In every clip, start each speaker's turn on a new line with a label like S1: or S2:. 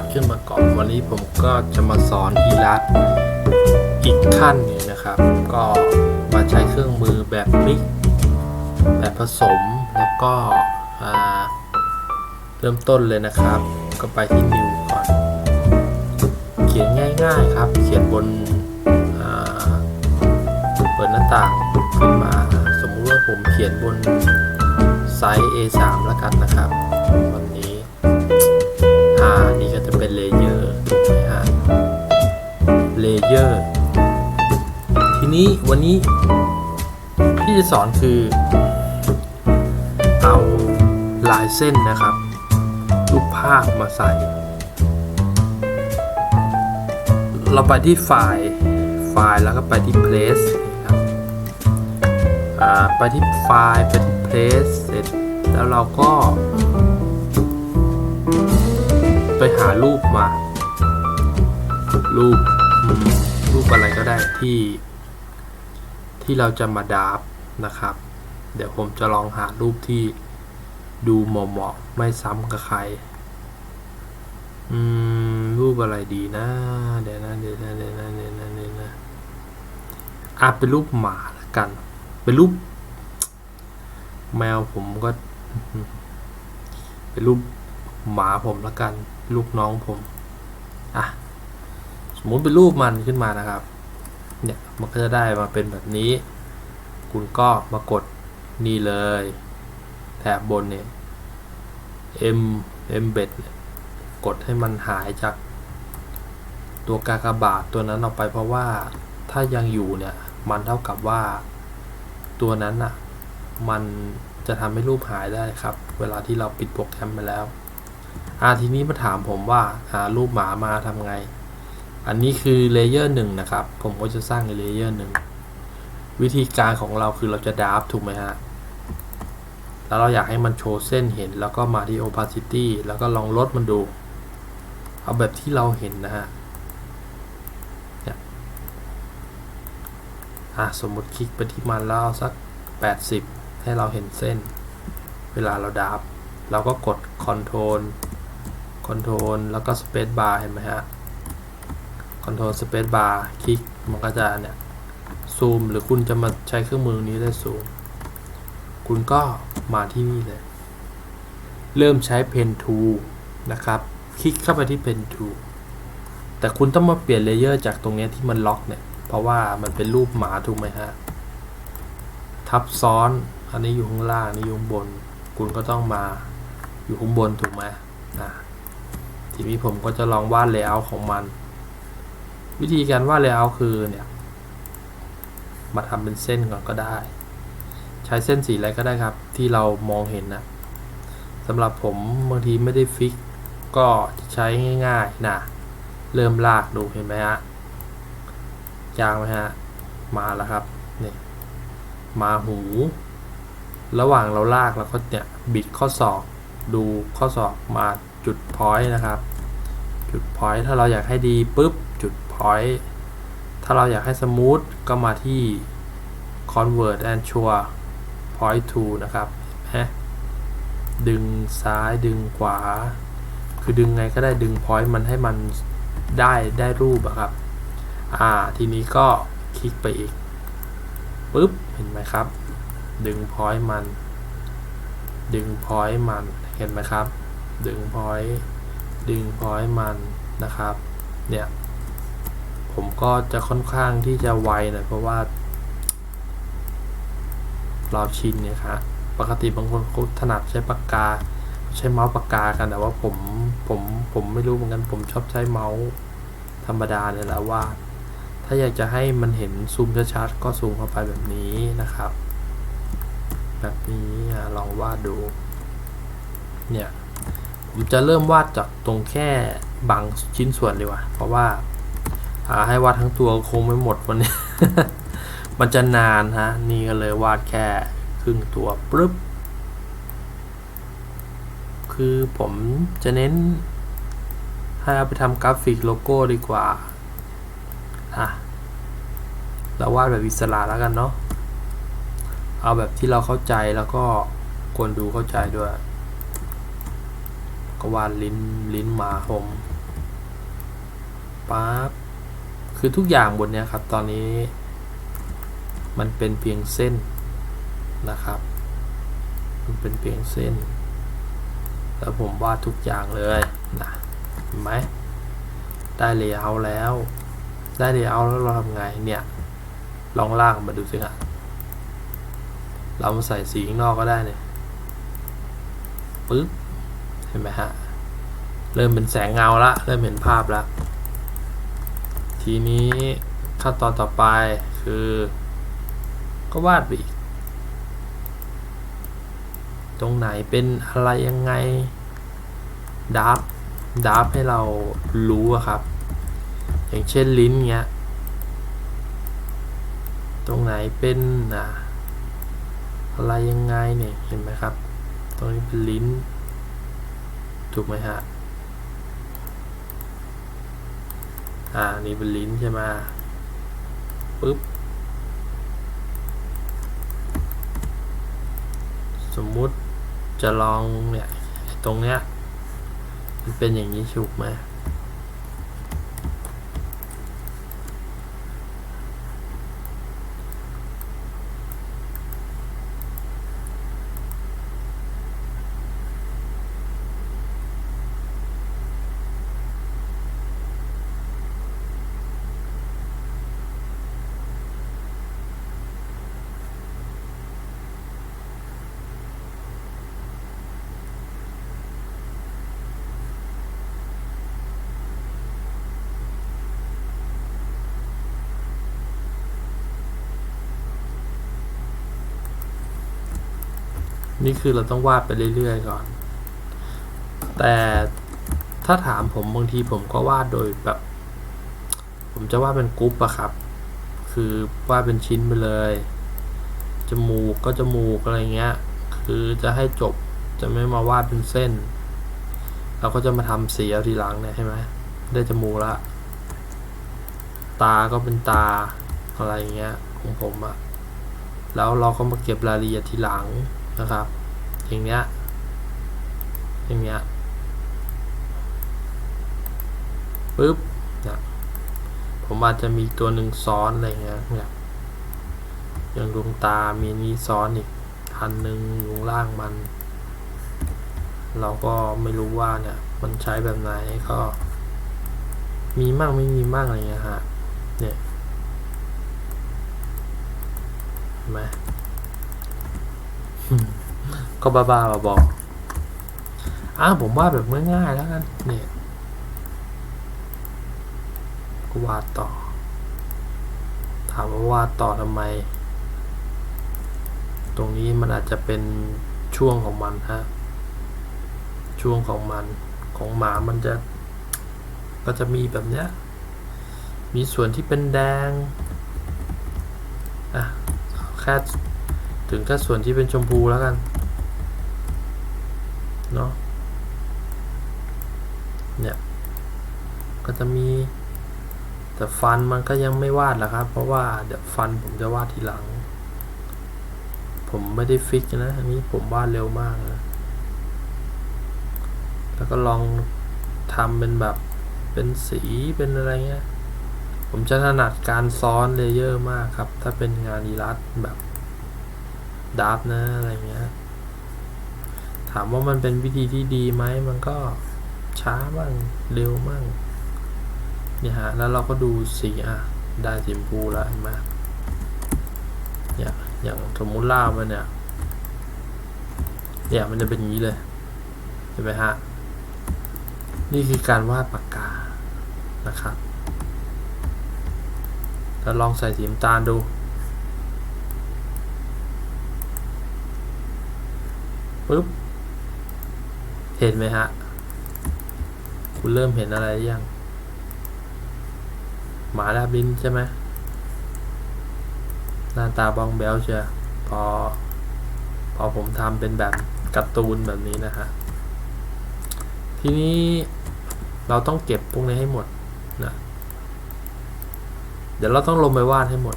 S1: ดขึ้นมาก่อน วันนี้ผมก็จะมาสอนอีลัสอีกขั้นหนึงนะครับ ก็มาใช้เครื่องมือแบบมิก แบบผสมแล้วก็เริ่มต้นเลยนะครับ ก็ไปที่ New ก่อน เขียนง่ายๆครับ เขียนบนเปิดหน้าต่างขึ้นมา สมมุติว่าผมเขียนบนไซส์ A3 แล้วกันนะครับ เป็นเลเยอร์ถูกไหมฮะเลเยอร์ทีนี้วันนี้ที่จะสอนคือ เอาลายเส้นนะครับ รูปภาพมาใส่ เราไปที่ไฟล์ไฟล์แล้วก็ไปที่ place นะครับไปที่ไฟล์ไปที่ place เสร็จแล้วเราก็ ไปหารูปมา รูปรูปอะไรก็ได้ที่ ที่เราจะมาดาบนะครับ เดี๋ยวผมจะลองหารูปที่ดูเหมาะๆไม่ซ้ำกับใคร อืม รูปอะไรดีนะ เดี๋ยวนะเดี๋ยวนะเดี๋ยวนะเดี๋ยวนะเดี๋ยวนะอะเป็นรูปหมาละกัน เป็นรูป แมวผมก็ เป็นรูปหมาผมละกัน ลูกน้องผมอะสมมุติเป็นรูปมันขึ้นมานะครับ เนี่ยมันก็จะได้มาเป็นแบบนี้ คุณก็มากดนี่เลย แถบบนเนี่ย M embed กดให้มันหายจากตัวกากบาทตัวนั้นออกไปเพราะว่าถ้ายังอยู่เนี่ย มันเท่ากับว่าตัวนั้นอะ มันจะทำให้รูปหายได้ครับ เวลาที่เราปิดโปรแกรมไปแล้ว อ่าทีนี้มาถามผมว่าหารูปหมามาทำไง อันนี้คือเลเยอร์หนึ่งนะครับ ผมก็จะสร้างในเลเยอร์หนึ่งวิธีการของเราคือเราจะดาฟถูกไหมฮะ แล้วเราอยากให้มันโชว์เส้นเห็น แล้วก็มาที่ opacity แล้วก็ลองลดมันดู เอาแบบที่เราเห็นนะฮะอะสมมติคลิกไปที่มันแล้วเอาสัก 80 ให้เราเห็นเส้น เวลาเราดาบเราก็กด Ctrl Control แล้วก็ Space Bar เห็นไหมฮะ Control Space Bar คลิกมันก็จะเนี่ยซูมหรือคุณจะมาใช้เครื่องมือนี้ได้ซูมคุณก็มาที่นี่เลย เริ่มใช้ Pen Tool นะครับ คลิกเข้าไปที่ Pen Tool แต่คุณต้องมาเปลี่ยนเลเยอร์จากตรงเนี้ยที่มันล็อกเนี่ย เพราะว่ามันเป็นรูปหมาถูกไหมฮะ ทับซ้อน อันนี้อยู่ข้างล่าง อันนี้อยู่ข้างบน คุณก็ต้องมาอยู่ข้างบนถูกไหมนะ ทีนี้ผมก็จะลองวาดเลเยอร์ของมัน วิธีการวาดเลเยอร์คือเนี่ยมาทำเป็นเส้นก่อนก็ได้ ใช้เส้นสีอะไรก็ได้ครับ ที่เรามองเห็นนะสำหรับผมบางทีไม่ได้ฟิก ก็จะใช้ง่ายๆนะเริ่มลากดูเห็นไหมฮะยางไหมฮะมาแล้วครับนี่มาหู ระหว่างเราลากแล้วก็เนี่ยบิดข้อศอกดูข้อศอกมา จุดพอยต์นะครับ จุดพอยต์ถ้าเราอยากให้ดีปุ๊บจุดพอยต์ถ้าเราอยากให้สมูทก็มาที่ convert and sure point to นะครับฮะดึงซ้ายดึงขวา คือดึงไงก็ได้ดึง point มันให้มันได้ได้รูปอะครับ อ่า ทีนี้ก็คลิกไปอีกปุ๊บ เห็นไหมครับ ดึง point มัน ดึง point มัน เห็นไหมครับ ดึง point ดึง point มันนะครับ เนี่ย ผมก็จะค่อนข้างที่จะไวหน่อยเพราะว่า เราชินเนี่ยครับปกติบางคนเขาถนัดใช้ปากกา ใช้เมาส์ปากกากันแต่ว่าผมผมผมไม่รู้เหมือนกันผมชอบใช้เมาส์ธรรมดาเนี่ยแหละว่าถ้าอยากจะให้มันเห็นซูมชัดๆก็ซูมเข้าไปแบบนี้นะครับ แบบนี้ลองวาดดู เนี่ย ผมจะเริ่มวาดจากตรงแค่บางชิ้นส่วนดีกว่า เพราะว่าอาให้วาดทั้งตัวคงไม่หมดวันนี้ มันจะนานฮะ นี่ก็เลยวาดแค่ครึ่งตัวปึ๊บ คือผมจะเน้นให้เอาไปทำกราฟิกโลโก้ดีกว่าอะเราวาดแบบอิสระแล้วกันเนาะ เอาแบบที่เราเข้าใจแล้วก็คนดูเข้าใจด้วย ก็วาดลิ้นลิ้นหมาผมปั๊บคือทุกอย่างบนเนี้ยครับ ตอนนี้ มันเป็นเพียงเส้นนะครับ มันเป็นเพียงเส้น แล้วผมวาดทุกอย่างเลยนะเห็นไหมได้เลเยอร์แล้ว ได้เลเยอร์แล้วเราทำไงเนี่ยลองล่างมาดูสิฮะเรามาใส่สีข้างนอกก็ได้เนี่ยปึ๊บ เห็นไหมฮะ เริ่มเป็นแสงเงาละ เริ่มเห็นภาพละทีนี้ขั้นตอนต่อไปคือ ก็วาดไปอีก ตรงไหนเป็นอะไรยังไงดับดับให้เรารู้อะครับ อย่างเช่นลิ้นเงี้ย ตรงไหนเป็นอะอะไรยังไงเนี่ย เห็นไหมครับ ตรงนี้เป็นลิ้น ถูกไหมฮะ อ่า นี่เป็นลิ้นใช่ไหมปึ๊บ สมมุติจะลองเนี่ย ตรงเนี้ย มันเป็นอย่างนี้ถูกไหม นี่คือเราต้องวาดไปเรื่อยๆก่อน แต่ถ้าถามผมบางทีผมก็วาดโดยแบบ ผมจะวาดเป็นกรุ๊ปอะครับ คือวาดเป็นชิ้นไปเลย จมูกก็จมูกอะไรเงี้ย คือจะให้จบจะไม่มาวาดเป็นเส้น เราก็จะมาทำสีเอาทีหลังเนี่ยใช่ไหมได้จมูกละ ตาก็เป็นตาอะไรเงี้ยของผมอะแล้วเราก็มาเก็บรายละเอียดทีหลัง นะครับ อย่างเนี้ยอย่างเนี้ยปึ๊บเนี่ยผมอาจจะมีตัวหนึ่งซ้อนอะไรเงี้ยเนี่ยอย่างดวงตามีนี้ซ้อนอีกอันหนึ่งอยู่ข้างล่างมัน เราก็ไม่รู้ว่าเนี่ย มันใช้แบบไหนก็ มีมั่งไม่มีมั่งอะไรเงี้ยฮะเนี่ยเห็นไหม ก็บ้าบ้าๆบอๆอ้าวผมว่าแบบง่ายๆแล้วกันเนี่ยก็วาดต่อ ถามว่าวาดต่อทำไม ตรงนี้มันอาจจะเป็นช่วงของมันฮะ ช่วงของมันของหมามันจะ ก็จะมีแบบเนี้ย มีส่วนที่เป็นแดง อะ แค่ถึงแค่ส่วนที่เป็นชมพูแล้วกัน เนาะเนี่ยก็จะมี แต่ฟันมันก็ยังไม่วาดหรอกครับ เพราะว่าเดี๋ยวฟันผมจะวาดทีหลัง ผมไม่ได้ฟิกนะอันนี้ผมวาดเร็วมากนะแล้วก็ลองทำเป็นแบบเป็นสีเป็นอะไรเงี้ยผมจะถนัดการซ้อนเลเยอร์มากครับ ถ้าเป็นงานอีลัสแบบดับนะอะไรเงี้ย ถามว่ามันเป็นวิธีที่ดีไหมมันก็ช้าบ้างเร็วบ้างเนี่ยฮะแล้วเราก็ดูสีอะได้สีชมพูแล้วเห็นไหมเนี่ยอย่างสมมุติล่ามันเนี่ยเนี่ยมันจะเป็นอย่างนี้เลยเห็นไหมฮะนี่คือการวาดปากกานะครับแล้วลองใส่สีน้ำตาลดูปึ๊บ เห็นไหมฮะ คุณเริ่มเห็นอะไรยัง หมาแลบลิ้นใช่ไหมหน้าตาบองแบลเชียพอ พอผมทำเป็นแบบการ์ตูนแบบนี้นะฮะ ทีนี้เราต้องเก็บพวกนี้ให้หมดนะเดี๋ยวเราต้องลงไปวาดให้หมด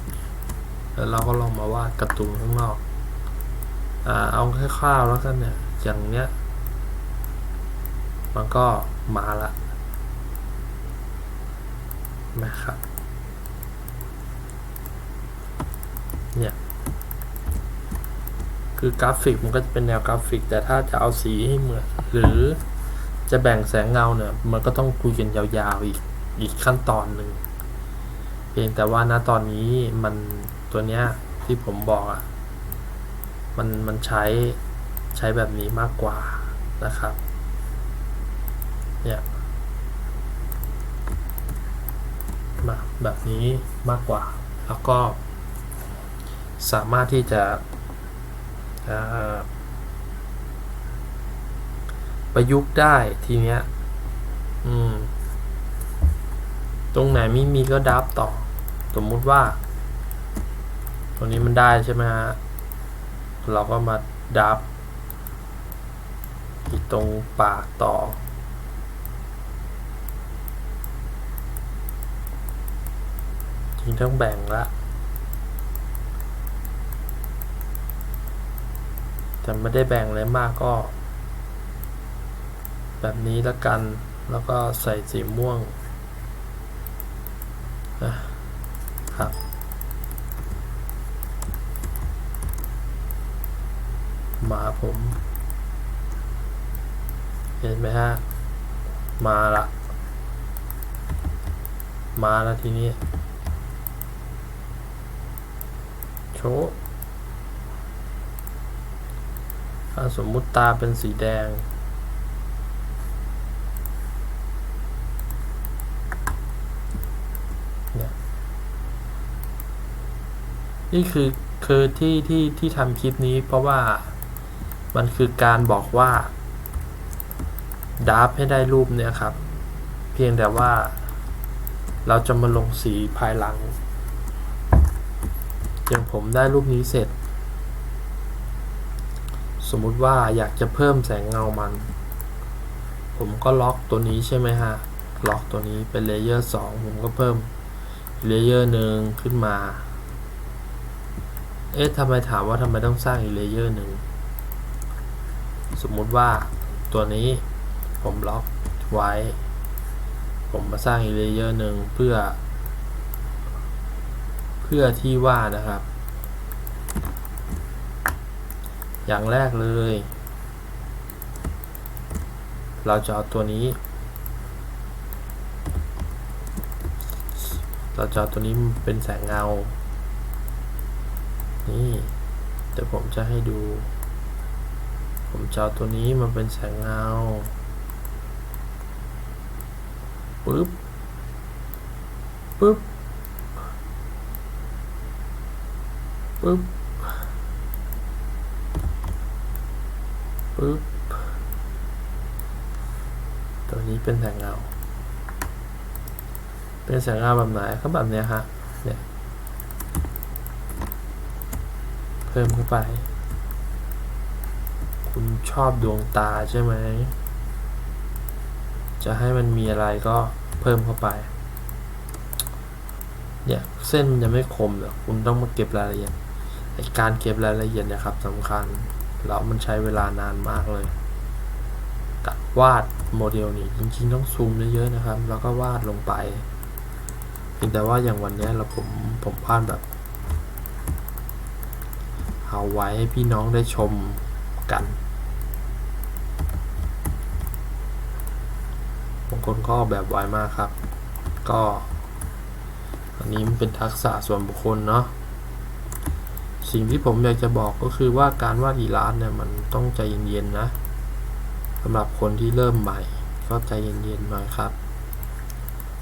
S1: แล้วเราก็ลองมาวาดการ์ตูนข้างนอก อ่า เอาแค่คร่าวๆแล้วกันเนี่ย อย่างเนี้ย มันก็มาละนะครับเนี่ยคือกราฟิกมันก็จะเป็นแนวกราฟิก แต่ถ้าจะเอาสีให้เหมือนหรือจะแบ่งแสงเงาเนี่ย มันก็ต้องคุยกันยาวๆอีกอีกขั้นตอนหนึ่งเพียงแต่ว่าณตอนนี้มันตัวเนี้ยที่ผมบอกอะ่ะมันมันใช้ใช้แบบนี้มากกว่านะครับ เนี่ยมาแบบนี้มากกว่า แล้วก็ สามารถที่จะประยุกต์ได้ทีเนี้ยตรงไหนไม่มีก็ดับต่อ สมมุติว่า ตรงนี้มันได้ใช่ไหมฮะ เราก็มาดับ อีกตรงปากต่อ จริงต้องแบ่งละแต่ไม่ได้แบ่งเลยมากก็ แบบนี้ละกันแล้วก็ใส่สีม่วงนะครับมาผม เห็นไหมฮะ มาละ มาล้วทีนี้ โชว์ถ้าสมมุติตาเป็นสีแดงเนี่ยนี่คือคือที่ที่ที่ทำคลิปนี้เพราะว่ามันคือการบอกว่าดับให้ได้รูปเนี่ยครับ เพียงแต่ว่าเราจะมาลงสีภายหลัง อย่างผมได้รูปนี้เสร็จ สมมุติว่าอยากจะเพิ่มแสงเงามัน ผมก็ล็อกตัวนี้ใช่ไหมฮะ ล็อกตัวนี้เป็นเลเยอร์2ผมก็เพิ่มเลเยอร์หนึ่งขึ้นมา เอ๊ะทำไมถามว่าทำไมต้องสร้างอีเลเยอร์หนึ่งสมมุติว่าตัวนี้ผมล็อกไว้ ผมมาสร้างอีเลเยอร์หนึ่งเพื่อ เพื่อที่ว่านะครับ อย่างแรกเลย เราจะเอาตัวนี้ เราจะเอาตัวนี้เป็นแสงเงา นี่เดี๋ยวผมจะให้ดู ผมจะเอาตัวนี้มาเป็นแสงเงาปึ๊บปึ๊บ ปึ๊บปึ๊บตัวนี้เป็นแสงเงาเป็นแสงเงาแบบไหนก็แบบเนี้ยฮะเนี่ยเพิ่มเข้าไป คุณชอบดวงตาใช่ไหม จะให้มันมีอะไรก็เพิ่มเข้าไปเนี่ยเส้นมันจะไม่คมหรอกคุณต้องมาเก็บรายละเอียด การเก็บรายละเอียดนะครับสำคัญ แล้วมันใช้เวลานานมากเลยกัดวาดโมเดลนี้จริงๆต้องซูมเยอะๆนะครับ แล้วก็วาดลงไปเพียงแต่ว่าอย่างวันนี้เราผมผมวาดแบบ เอาไว้ให้พี่น้องได้ชมกันบางคนก็แบบไวมากครับ ก็ อันนี้มันเป็นทักษะส่วนบุคคลเนาะ สิ่งที่ผมอยากจะบอกก็คือว่าการวาดอีลาสเนี่ยมันต้องใจเย็นๆนะสำหรับคนที่เริ่มใหม่ ก็ใจเย็นๆหน่อยครับ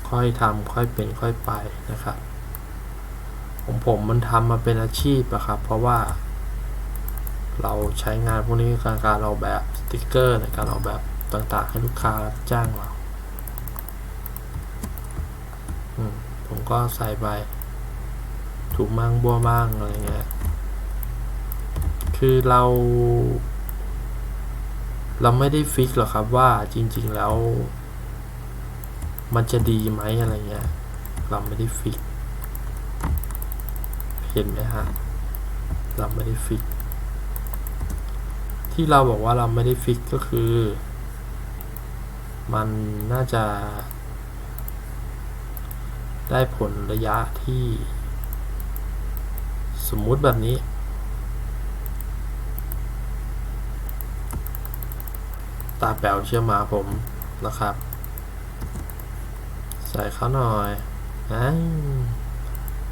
S1: ค่อยทำค่อยเป็นค่อยไปนะครับของผมมันทำมาเป็นอาชีพอะครับ เพราะว่า เราใช้งานพวกนี้การการออกแบบสติกเกอร์ในการออกแบบต่างๆ ให้ลูกค้าจ้างเราผมก็ใส่ไปถูกมั่งบัวบ้างอะไรเงี้ย คือเรา เราไม่ได้ฟิกหรอกครับว่าจริง ๆ แล้ว มันจะดีไหมอะไรเงี้ย เราไม่ได้ฟิก เห็นไหมฮะ เราไม่ได้ฟิก ที่เราบอกว่าเราไม่ได้ฟิกก็คือ มันน่าจะได้ผลระยะที่ สมมุติแบบนี้ ตาแป๋วเชื่อมาผมนะครับ ใส่เขาหน่อยอ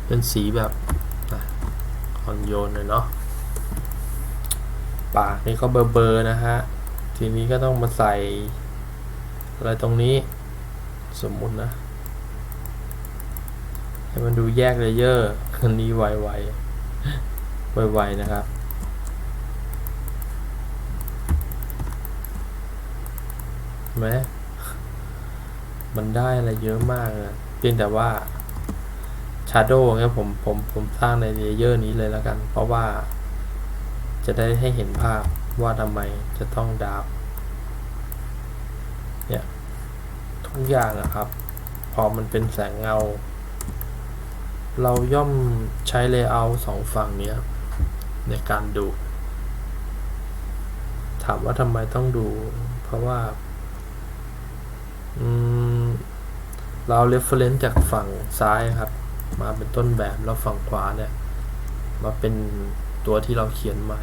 S1: เป็นสีแบบนะอ่อนโยนเลยเนาะปากนี่ก็เบอร์เบอร์นะฮะ ทีนี้ก็ต้องมาใส่ อะไรตรงนี้ สมมุตินะ ให้มันดูแยกเลเยอร์อันนี้ไวๆไวๆนะครับ เห็น ไหมมันได้อะไรเยอะมากเลยเพียงแต่ว่า Shadow เนี่ยผมผมผมสร้างในเลเยอร์นี้เลยแล้วกัน เพราะว่า จะได้ให้เห็นภาพว่าทำไมจะต้องดาบเนี่ยทุกอย่างอะครับ พอมันเป็นแสงเงา เราย่อมใช้ Layout สองฝั่งเนี้ย ในการดู ถามว่าทำไมต้องดู เพราะว่า อืมเรา reference จากฝั่งซ้ายครับ มาเป็นต้นแบบแล้วฝั่งขวาเนี่ย มาเป็นตัวที่เราเขียนใหม่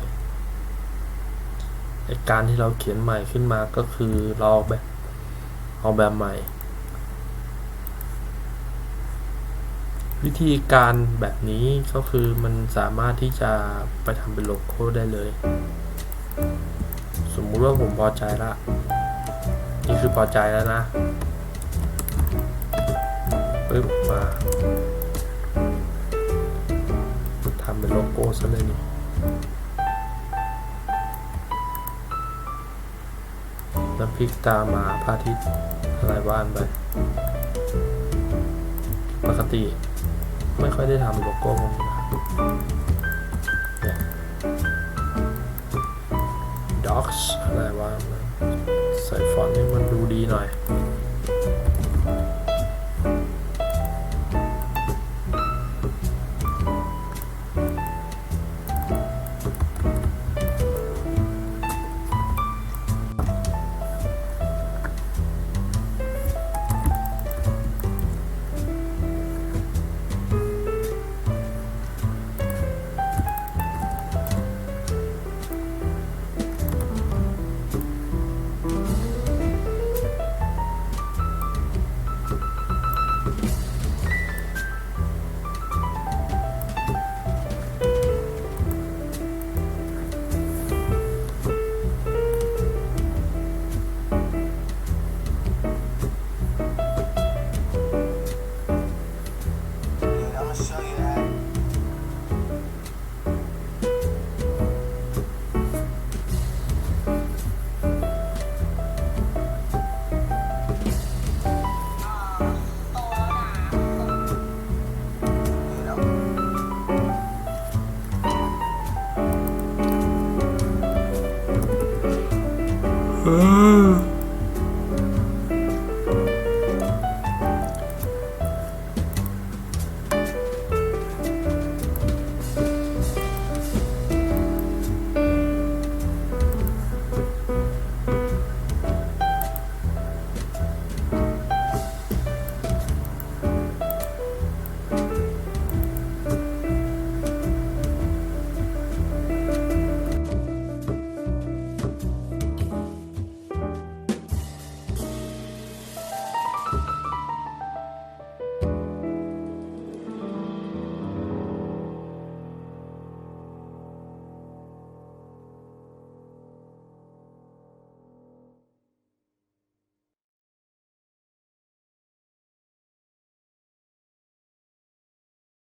S1: ไอการที่เราเขียนใหม่ขึ้นมาก็คือเราเอาแบบเอาแบบใหม่ วิธีการแบบนี้ก็คือมันสามารถที่จะไปทำเป็นโลโก้ได้เลย สมมุติว่าผมพอใจละ นี่คือพอใจแล้วนะปึ๊บมาทำเป็นโลโก้ซะเลยนี่น้ำพริกตาหมาพระอาทิตย์อะไรบ้านไป ปกติไม่ค่อยได้ทำโลโก้พวกนี้นะครับเนี่ย docs อะไรว่าไป ใส่ฟอนต์ให้มันดูดีหน่อย